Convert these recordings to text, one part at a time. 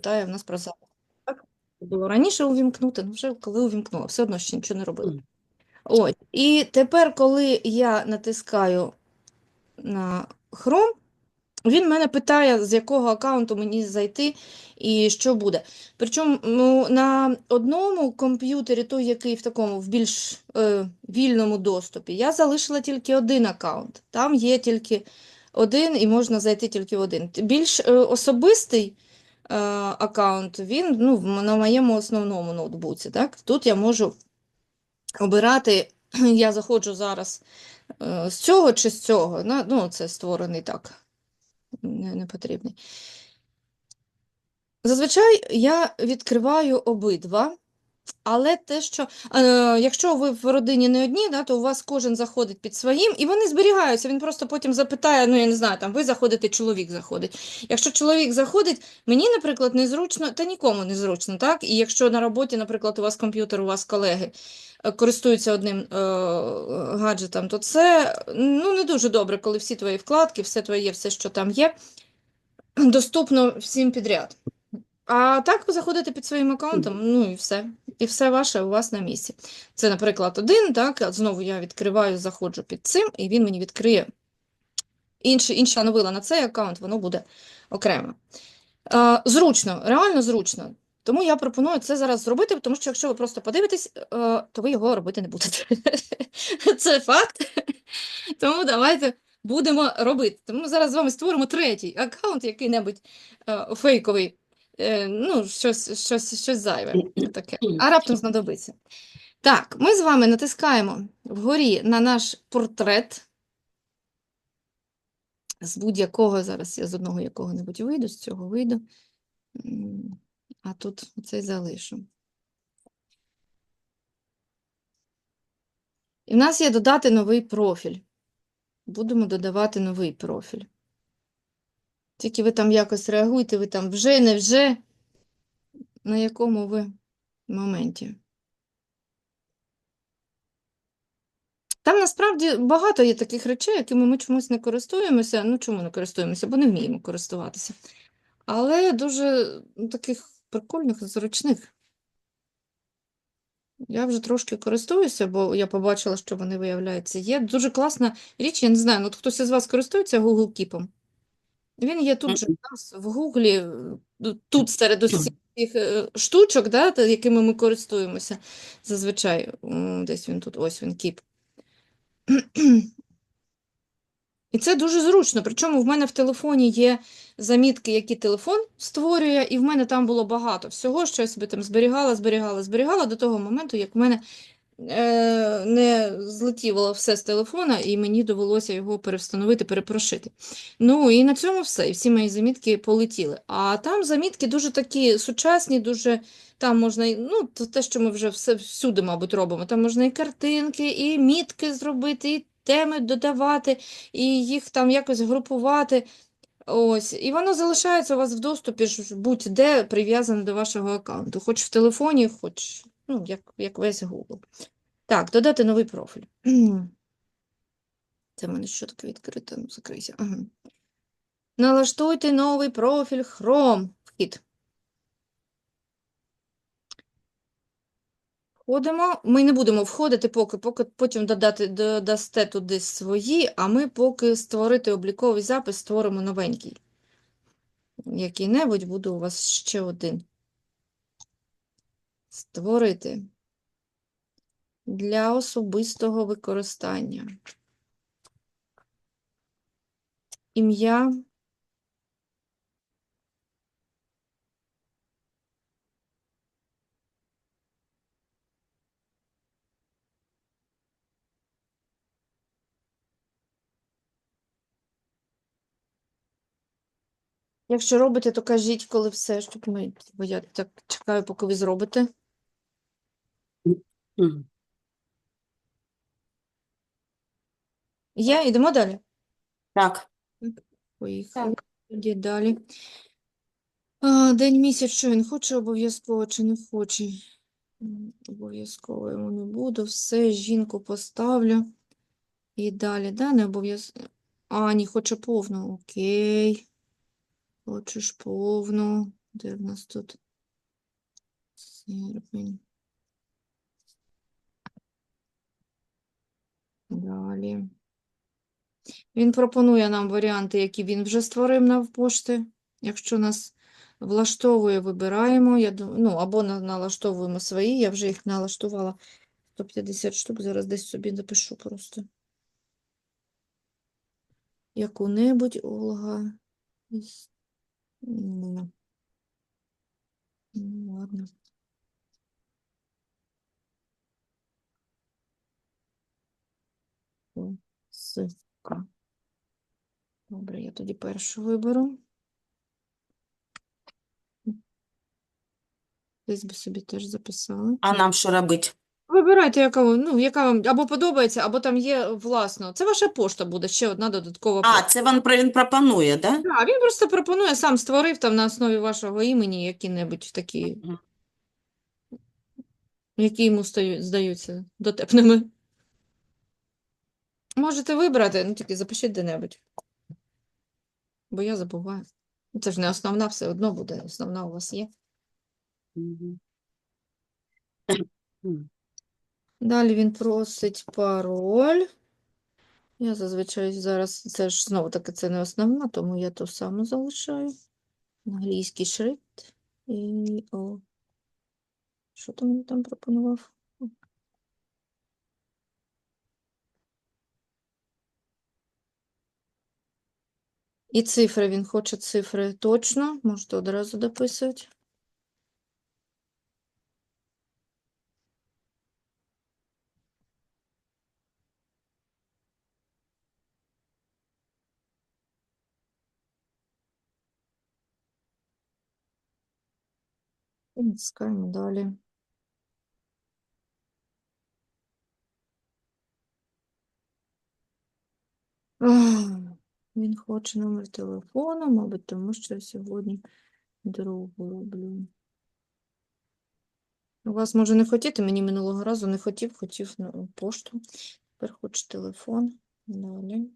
питає в нас про запит. Так? Було раніше увімкнути, ну вже коли увімкнула, все одно ще нічого не робила. Ось. І тепер, коли я натискаю на Chrome, він мене питає, з якого аккаунту мені зайти і що буде. Причому ну, на одному комп'ютері, той, який в такому в більш е, вільному доступі, я залишила тільки один аккаунт. Там є тільки один і можна зайти тільки в один. Більш е, особистий аккаунт, він ну, на моєму основному ноутбуці. Так? Тут я можу обирати, я заходжу зараз е, з цього чи з цього. Ну, це створений так, не потрібний. Зазвичай я відкриваю обидва, але те, що е, якщо ви в родині не одні, да, то у вас кожен заходить під своїм, і вони зберігаються. Він просто потім запитає, ну я не знаю, там ви заходите, чоловік заходить. Якщо чоловік заходить, мені, наприклад, незручно, та нікому не зручно, так? І якщо на роботі, наприклад, у вас комп'ютер, у вас колеги е, користуються одним е, гаджетом, то це ну, не дуже добре, коли всі твої вкладки, все твоє, все, що там є, доступно всім підряд. А так ви заходите під своїм аккаунтом, ну і все. І все ваше у вас на місці. Це, наприклад, один, так, знову я відкриваю, заходжу під цим, і він мені відкриє інші, інша новила на цей аккаунт, воно буде окремо. Е, зручно, реально зручно. Тому я пропоную це зараз зробити, тому що якщо ви просто подивитесь, е, то ви його робити не будете. Це факт. Тому давайте будемо робити. Тому ми зараз з вами створимо третій аккаунт, який-небудь е, фейковий, е, ну, щось, щось, щось зайве таке. А раптом знадобиться. Так, ми з вами натискаємо вгорі на наш портрет. З будь-якого, зараз я з одного якого-небудь вийду, з цього вийду. А тут цей залишу. І в нас є додати новий профіль. Будемо додавати новий профіль. Тільки ви там якось реагуєте, ви там вже, не вже, на якому ви моменті. Там насправді багато є таких речей, якими ми чомусь не користуємося. Ну, чому не користуємося? Бо не вміємо користуватися. Але дуже ну, таких прикольних, зручних. Я вже трошки користуюся, бо я побачила, що вони виявляються. Є дуже класна річ, я не знаю, ну, хтось із вас користується Google Keep? Він є тут же у нас в Гуглі, е, тут серед усіх цих е, штучок, да, якими ми користуємося зазвичай. Десь він тут, ось він, Keep. І це дуже зручно. Причому в мене в телефоні є замітки, які телефон створює, і в мене там було багато всього, що я собі там зберігала, зберігала, зберігала до того моменту, як в мене не злетіло все з телефона, і мені довелося його перевстановити, перепрошити. Ну і на цьому все. І всі мої замітки полетіли. А там замітки дуже такі сучасні, дуже там можна, ну, те, що ми вже все всюди, мабуть, робимо. Там можна і картинки, і мітки зробити, і теми додавати, і їх там якось групувати. Ось, і воно залишається у вас в доступі будь-де прив'язане до вашого аккаунту, хоч в телефоні, хоч ну, як, як весь Google. Так, додати новий профіль. Це в мене що таке відкрите? Ну, закрийся. Ага. Налаштуйте новий профіль Chrome. Вхід. Входимо. Ми не будемо входити, поки, поки потім додати, додасте туди свої, а ми поки створити обліковий запис створимо новенький. Який-небудь буде у вас ще один. Створити для особистого використання. Ім'я. Якщо робите, то кажіть, коли все, щоб ми, бо я так чекаю, поки ви зробите. Мгм. Є, йдемо далі. Так, Поїхали. Тоді далі. А, день місяць, що він хоче обов'язково чи не хоче? М, Обов'язково йому не буду. Все, жінку поставлю. І далі, да, не обов'язково. А, ні, хоче повну. Окей. Хочеш повну. Де в нас тут? Серпень. Далі. Він пропонує нам варіанти, які він вже створив на пошти. Якщо нас влаштовує, вибираємо. Я ну, або налаштовуємо свої. Я вже їх налаштувала 150 штук. Зараз десь собі запишу просто. Яку-небудь Ну, ну, ладно. О, Сивка. Добре, я тоді першу виберу. Десь би собі теж записали. А нам що робити? Вибирайте, яка вам, ну, яка вам або подобається, або там є власно. Це ваша пошта буде, ще одна додаткова А, пошта. це він, про- він пропонує, да? Так, він просто пропонує, сам створив там на основі вашого імені які-небудь такі, Мгм. які йому стають, здаються дотепними. Можете вибрати, ну тільки запишіть де-небудь. Бо я забуваю. Ну, Це ж не основна, все одно буде. Основна у вас є. Далі він просить пароль. Я зазвичай зараз, це ж знову таки це не основна, тому я ту саму залишаю. Англійський шрифт. І о. Що там він там пропонував? І цифри, він хоче цифри точно, можете одразу дописувати. Натискаємо далі. Ах, Він хоче номер телефону, мабуть, тому що я сьогодні другу роблю. У вас може не хотіти, мені минулого разу не хотів, хотів ну, пошту. Тепер хоче телефон. Далі.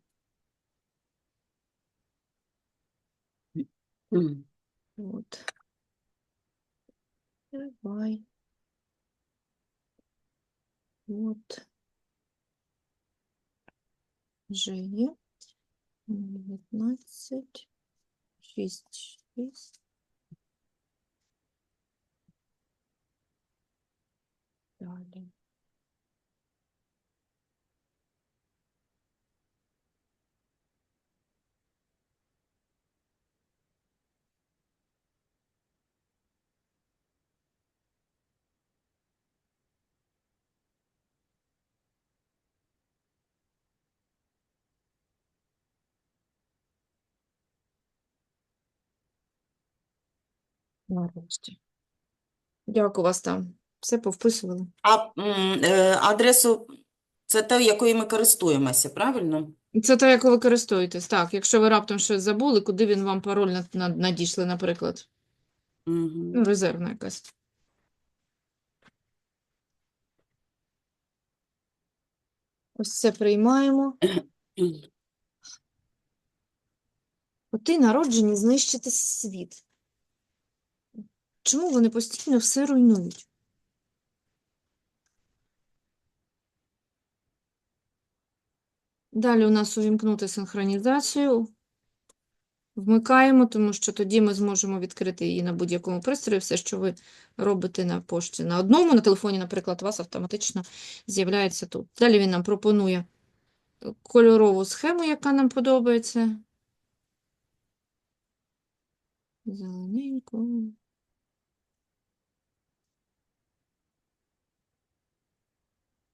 М. От. Давай. От. Вже є. 19. 6, 6. Далі. Нарешті. Як у вас там? Все повписували? А м, е, адресу це те, якою ми користуємося, правильно? Це те, як ви користуєтесь. Так, якщо ви раптом щось забули, куди він вам пароль на, на, надійшли, наприклад. Мгм. Ну, резервна якась. Ось це приймаємо. М. Оти народжені знищити світ. Чому вони постійно все руйнують? Далі у нас увімкнути синхронізацію. Вмикаємо, тому що тоді ми зможемо відкрити її на будь-якому пристрої. Все, що ви робите на пошті на одному, на телефоні, наприклад, у вас автоматично з'являється тут. Далі він нам пропонує кольорову схему, яка нам подобається. Зелененько. Ох,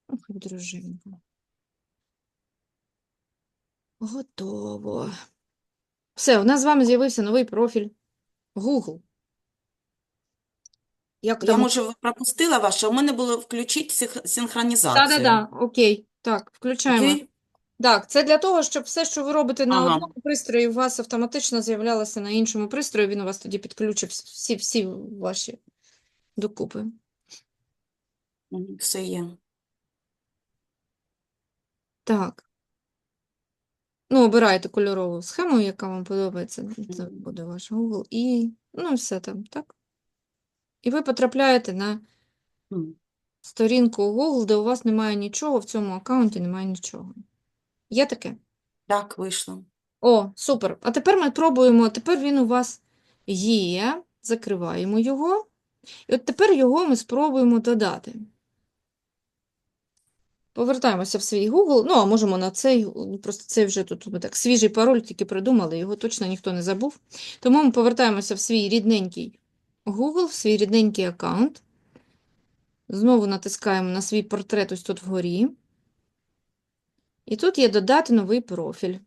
як дружинка. Готово. Все, у нас з вами з'явився новий профіль Google. Як Я, там? може, ви пропустила ваше, у мене було включити синхронізацію. Так-так-так, окей. Так, включаємо. Окей? Так, це для того, щоб все, що ви робите на Ага. одному пристрої, у вас автоматично з'являлося на іншому пристрої, він у вас тоді підключив всі, всі ваші докупи. Мгм, Все є. Так. Ну, обираєте кольорову схему, яка вам подобається. Це буде ваш Google. І ну, все там, так? І ви потрапляєте на сторінку Google, де у вас немає нічого, в цьому аккаунті немає нічого. Є таке? Так, вийшло. О, супер. А тепер ми пробуємо. Тепер він у вас є. Закриваємо його. І от тепер його ми спробуємо додати. Повертаємося в свій Google. Ну, а можемо на цей, просто цей вже тут ми так свіжий пароль тільки придумали, його точно ніхто не забув. Тому ми повертаємося в свій рідненький Google, в свій рідненький аккаунт. Знову натискаємо на свій портрет ось тут вгорі. І тут є додати новий профіль.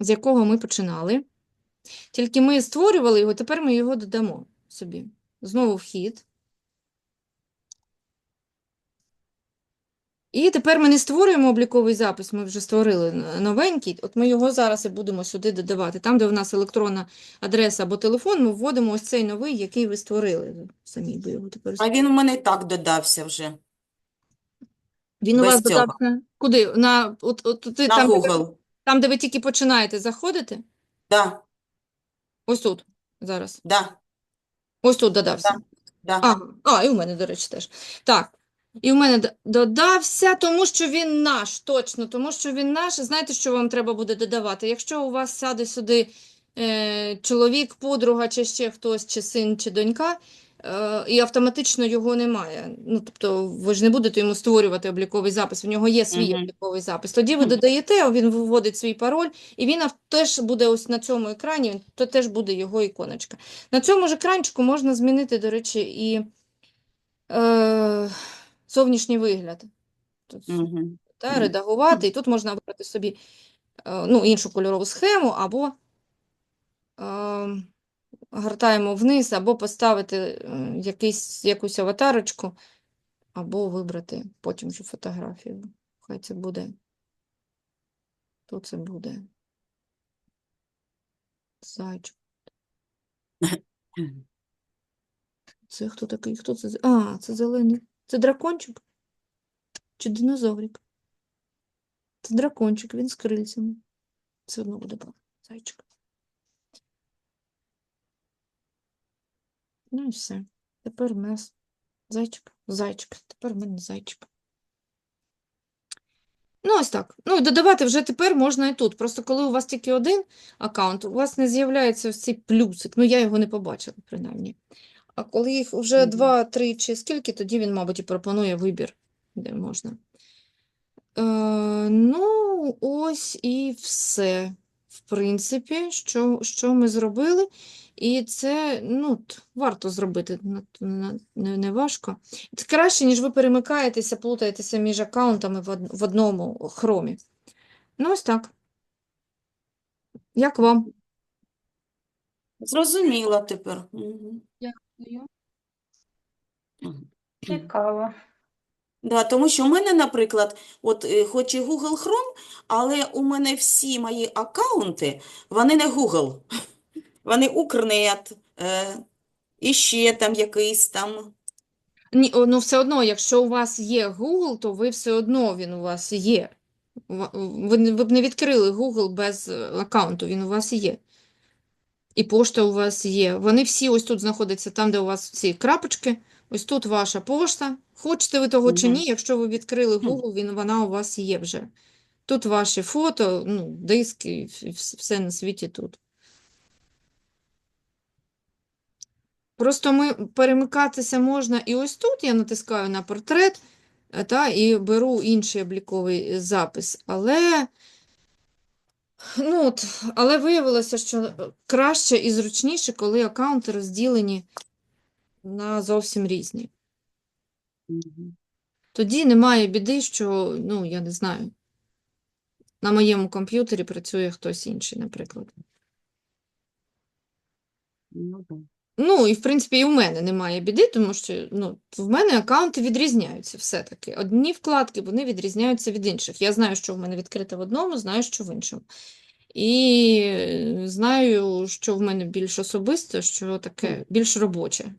з якого ми починали. Тільки ми створювали його, тепер ми його додамо собі. Знову вхід. І тепер ми не створюємо обліковий запис, ми вже створили новенький. От ми його зараз і будемо сюди додавати. Там, де в нас електронна адреса або телефон, ми вводимо ось цей новий, який ви створили. Самі би його тепер. А він у мене і так додався вже. Він у вас цього. додався куди? На, от, от, туди, На там, де ви, там, де ви тільки починаєте заходити? Да, Ось тут зараз. да, Ось тут додався. да. Ага. А, і у мене, до речі, теж. Так. І в мене додався, тому що він наш, точно, тому що він наш. Знаєте, що вам треба буде додавати? Якщо у вас сяде сюди е, чоловік, подруга, чи ще хтось, чи син, чи донька, е, і автоматично його немає. Ну, тобто, ви ж не будете йому створювати обліковий запис, в нього є свій Мгм. обліковий запис. Тоді ви додаєте, він виводить свій пароль, і він теж буде ось на цьому екрані, то теж буде його іконочка. На цьому ж екранчику можна змінити, до речі, і е, зовнішній вигляд. Тут Мгм. та, редагувати, і тут можна обрати собі е, ну, іншу кольорову схему, або е, гортаємо вниз, або поставити е, якийсь, якусь аватарочку, або вибрати потім вже фотографію. Хай це буде. Тут це буде. Зайчик. Це хто такий? Хто це? А, це зелений. Це дракончик? Чи динозаврик? Це дракончик, він з крильцями. Все одно буде зайчик. Ну і все. Тепер у нас зайчик, зайчик. Тепер в мене зайчик. Ну, ось так. Ну, додавати вже тепер можна і тут. Просто коли у вас тільки один аккаунт, у вас не з'являється ось цей плюсик. Ну, я його не побачила, принаймні. А коли їх вже Мгм. два, три чи скільки, тоді він, мабуть, і пропонує вибір, де можна. Е, ну, ось і все. В принципі, що, що ми зробили. І це, ну, варто зробити, не, не важко. Це краще, ніж ви перемикаєтеся, плутаєтеся між аккаунтами в, одному хромі. Ну, ось так. Як вам? Зрозуміла тепер. Мгм. Цікаво. Да, тому що в мене, наприклад, от е, хоч і Google Chrome, але у мене всі мої аккаунти, вони не Google. Вони Укрнет, е, і ще там якийсь там. Ні, о, ну все одно, якщо у вас є Google, то ви все одно він у вас є. Ва- Ви, не- ви б не відкрили Google без е, аккаунту, він у вас є. І пошта у вас є. Вони всі ось тут знаходяться, там, де у вас ці крапочки. Ось тут ваша пошта. Хочете ви того чи ні, якщо ви відкрили. Google, він, вона у вас є вже. Тут ваші фото, ну, диски, все на світі тут. Просто ми перемикатися можна і ось тут я натискаю на портрет, е, та, і беру інший обліковий е, запис. Але, ну, от, але виявилося, що краще і зручніше, коли аккаунти розділені на зовсім різні. Тоді немає біди, що, ну, я не знаю, на моєму комп'ютері працює хтось інший, наприклад. Ну, да. Ну, і в принципі, і в мене немає біди, тому що ну, в мене аккаунти відрізняються все-таки. Одні вкладки, вони відрізняються від інших. Я знаю, що в мене відкрите в одному, знаю, що в іншому. І е, знаю, що в мене більш особисто, що таке більш робоче.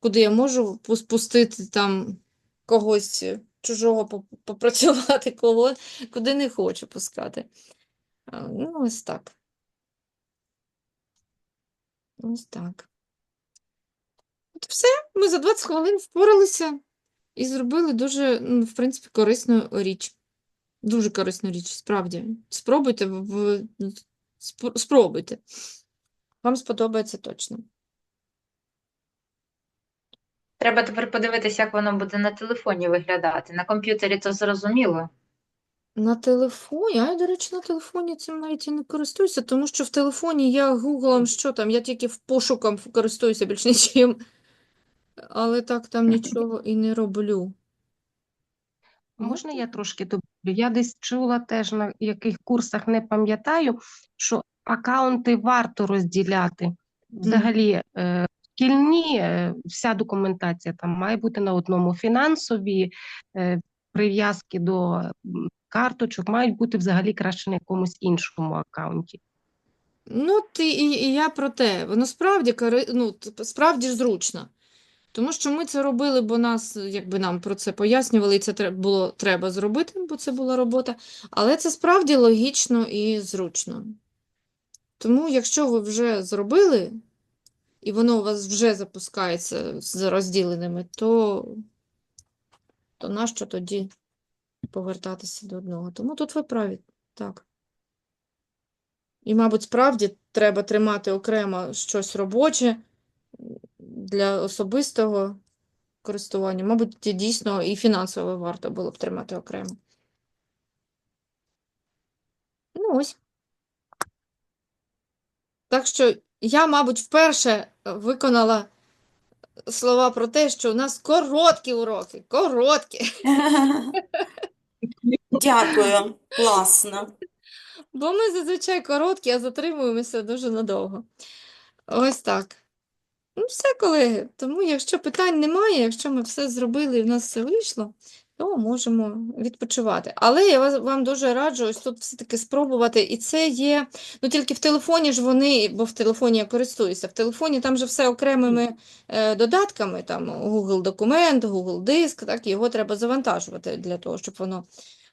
Куди я можу пус- пустити там когось, чужого попрацювати, кого, куди не хочу пускати. Ну, ось так. Ось так. От все, ми за 20 хвилин впоралися і зробили дуже, ну, в принципі, корисну річ. Дуже корисну річ, справді. Спробуйте, в- спробуйте. Вам сподобається точно. Треба тепер подивитися, як воно буде на телефоні виглядати. На комп'ютері то зрозуміло. На телефоні, а я, до речі, на телефоні цим навіть і не користуюся, тому що в телефоні я Гуглом, що там, я тільки в пошуком користуюся більш нічим. Але так там нічого і не роблю. Можна я трошки добавлю? Я десь чула теж на яких курсах не пам'ятаю, що акаунти варто розділяти. Взагалі, е, шкільні, е, вся документація там має бути на одному. Фінансові е, прив'язки до карточок мають бути взагалі краще на якомусь іншому акаунті. Ну, ти, і, і я про те. Воно справді, ну, справді зручно. Тому що ми це робили, бо нас, якби нам про це пояснювали, і це було треба зробити, бо це була робота. Але це справді логічно і зручно. Тому, якщо ви вже зробили, і воно у вас вже запускається з розділеними, то, то нащо тоді повертатися до одного? Тому тут ви праві, так. І, мабуть, справді треба тримати окремо щось робоче для особистого користування. Мабуть, дійсно і фінансово варто було б тримати окремо. Ну ось. Так що я, мабуть, вперше виконала слова про те, що у нас короткі уроки, короткі. Дякую, класно. Бо ми зазвичай короткі, а затримуємося дуже надовго. Ось так. Ну, все, колеги. Тому, якщо питань немає, якщо ми все зробили і в нас все вийшло, то можемо відпочивати. Але я вам дуже раджу ось тут все-таки спробувати. І це є, ну тільки в телефоні ж вони, бо в телефоні я користуюся, в телефоні там же все окремими е, додатками, там Google документ, Google диск, так, його треба завантажувати для того, щоб воно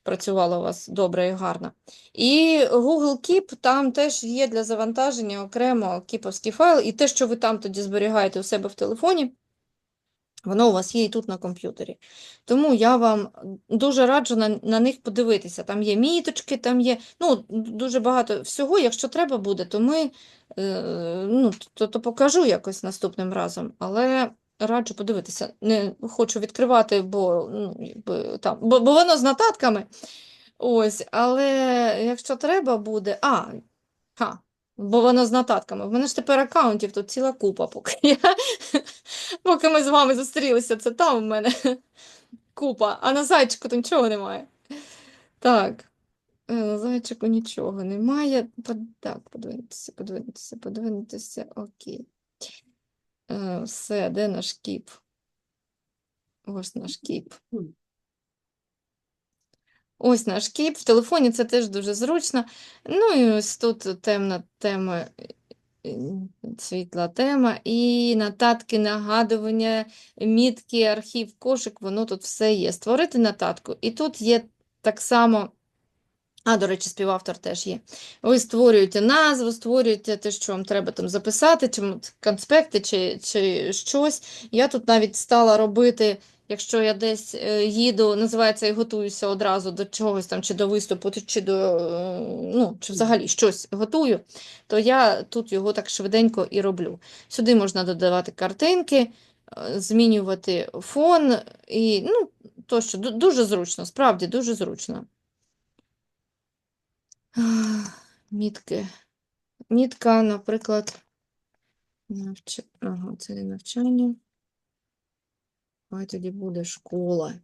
працювало у вас добре і гарно. І Google Keep там теж є для завантаження окремо кіповський файл, і те, що ви там тоді зберігаєте у себе в телефоні, воно у вас є і тут на комп'ютері. Тому я вам дуже раджу на, на них подивитися. Там є міточки, там є ну, дуже багато всього. Якщо треба буде, то ми е, ну, то, то покажу якось наступним разом. Але раджу подивитися. Не хочу відкривати, бо, ну, якби, там, бо, бо воно з нотатками. Ось, але якщо треба буде. А, ха, бо воно з нотатками. В мене ж тепер аккаунтів тут ціла купа, поки я, поки ми з вами зустрілися, це там в мене купа, а на зайчику то нічого немає. Так, е, на зайчику нічого немає. Так, подивитися, подивитися, подивитися. Окей. Е, Все, де наш кіп? Ось наш кіп. Ось наш кіп. В телефоні це теж дуже зручно. Ну і ось тут темна тема, е, світла тема. І нотатки, нагадування, мітки, архів, кошик, воно тут все є. Створити нотатку. І тут є так само. А, до речі, співавтор теж є. Ви створюєте назву, створюєте те, що вам треба там записати, чи конспекти, чи, чи щось. Я тут навіть стала робити, якщо я десь е, їду, називається і готуюся одразу до чогось там, чи до виступу, чи- до, е, ну, чи взагалі щось готую, то я тут його так швиденько і роблю. Сюди можна додавати картинки, е, змінювати фон, і, ну, тощо, дуже зручно, справді дуже зручно. Мітки. Мітка, наприклад, навч... ага, це навчання. Хай тоді буде школа.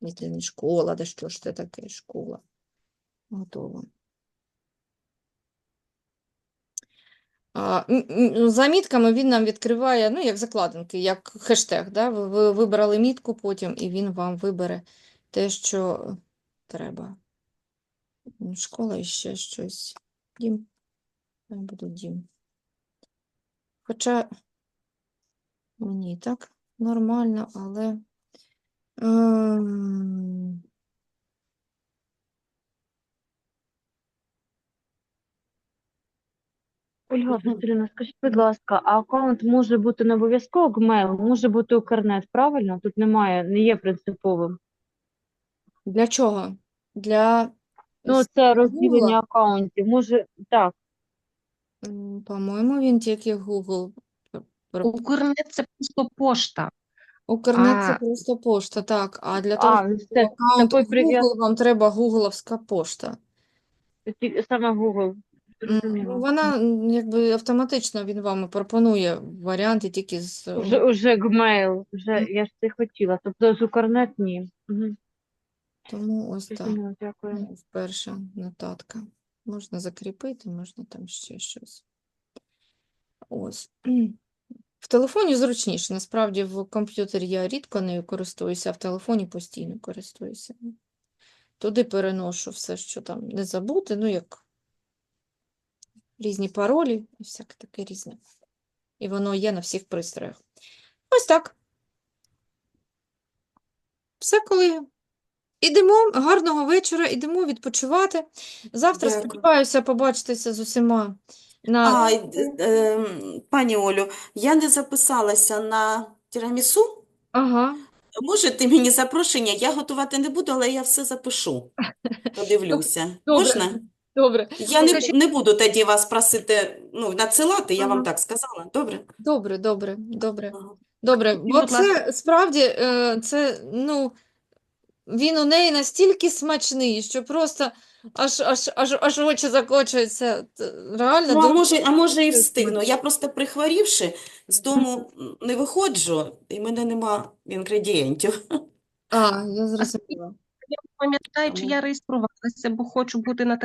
Ні, це не школа, де що ж це таке школа? Готово. М, за мітками він нам відкриває, ну, як закладинки, як хештег. Да? Ви, ви вибрали мітку потім, і він вам вибере те, що треба. Школа і ще щось. Дім. Хай буде дім. Хоча мені так нормально, але. Ем, Ольга Петрівна, скажіть, будь ласка, а аккаунт може бути не обов'язково Gmail, може бути Укрнет, правильно? Тут немає, не є принциповим. Для чого? Для Ну, це розділення аккаунтів. Може, так. По-моєму, він тільки Google. Укрнет це просто пошта. Укрнет це А- просто пошта, так. А для того, А, щоб аккаунт такий прив'яз- Google, вам треба гугловська пошта. ті- саме Google. М, Ну, Зрозуміло. вона м, якби автоматично він вам пропонує варіанти тільки з Вже, уже Gmail, вже я ж це хотіла. Тобто з Укрнет ні. Угу. тому ось так. Зрозуміло, дякую. Ну, Перша нотатка. Можна закріпити, можна там ще щось. Ось. В телефоні зручніше. Насправді в комп'ютері я рідко нею користуюся, а в телефоні постійно користуюся. Туди переношу все, що там не забути, ну як різні паролі і всяке таке різне. І воно є на всіх пристроях. Ось так. Все, колеги. Ідемо, гарного вечора, ідемо відпочивати. Завтра Дякую. сподіваюся побачитися з усіма на А, е, ем, пані Олю, я не записалася на тірамісу. ага. Можете мені запрошення? Я готувати не буду, але я все запишу. Подивлюся. Добре. Можна? Добре, Я не, Покажіть. не буду тоді вас просити, ну, надсилати, я вам Ага. так сказала. Добре? добре, добре, добре. Ага. Добре, бо будь це справді е, це, ну, він у неї настільки смачний, що просто аж, аж, аж, аж очі закочуються. Реально, Ну, а дуже може, а може і встигну. Я просто прихворівши, з дому не виходжу, і в мене нема інгредієнтів. А, я зрозуміла. Пам'ятаю, чи я реєструвалася, бо хочу бути на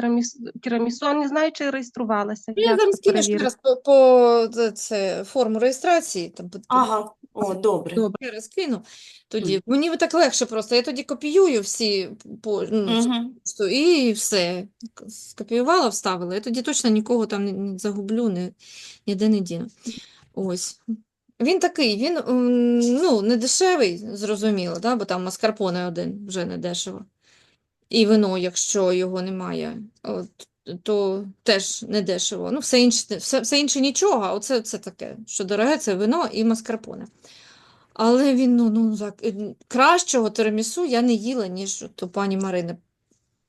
тірамісу, а не знаю, чи реєструвалася. Ну, Я зараз це кину ще раз по, по це- форму реєстрації, там, Ага, о, добре. Добре. ще раз кину тоді. Мені так легше просто, я тоді копіюю всі по, ну, Угу. Просто І все. Скопіювала, вставила. Я тоді точно нікого там не, не загублю, не, ніде не діну. Ось. Він такий, він ну, не дешевий, зрозуміло, да? бо там маскарпоне один вже не дешево. І вино, якщо його немає, от, то теж не дешево. Ну, все інше, все, все інше нічого, а оце це таке, що дороге, це вино і маскарпоне. Але він, ну, ну, так, е, кращого тирамісу я не їла, ніж у пані Марини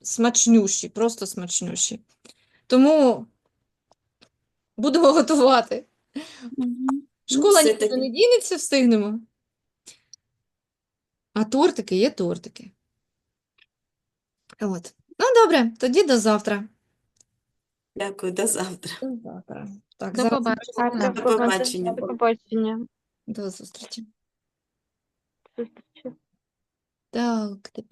смачнющі, просто смачнющі. Тому будемо готувати. Школа все нікуди таки. не дінеться, встигнемо. А тортики є тортики. От. Ну, добре, тоді до завтра. Дякую, до завтра. До завтра. Так, До зараз побачення. До побачення. До побачення. до зустрічі. Зустрічі. Так, тепер.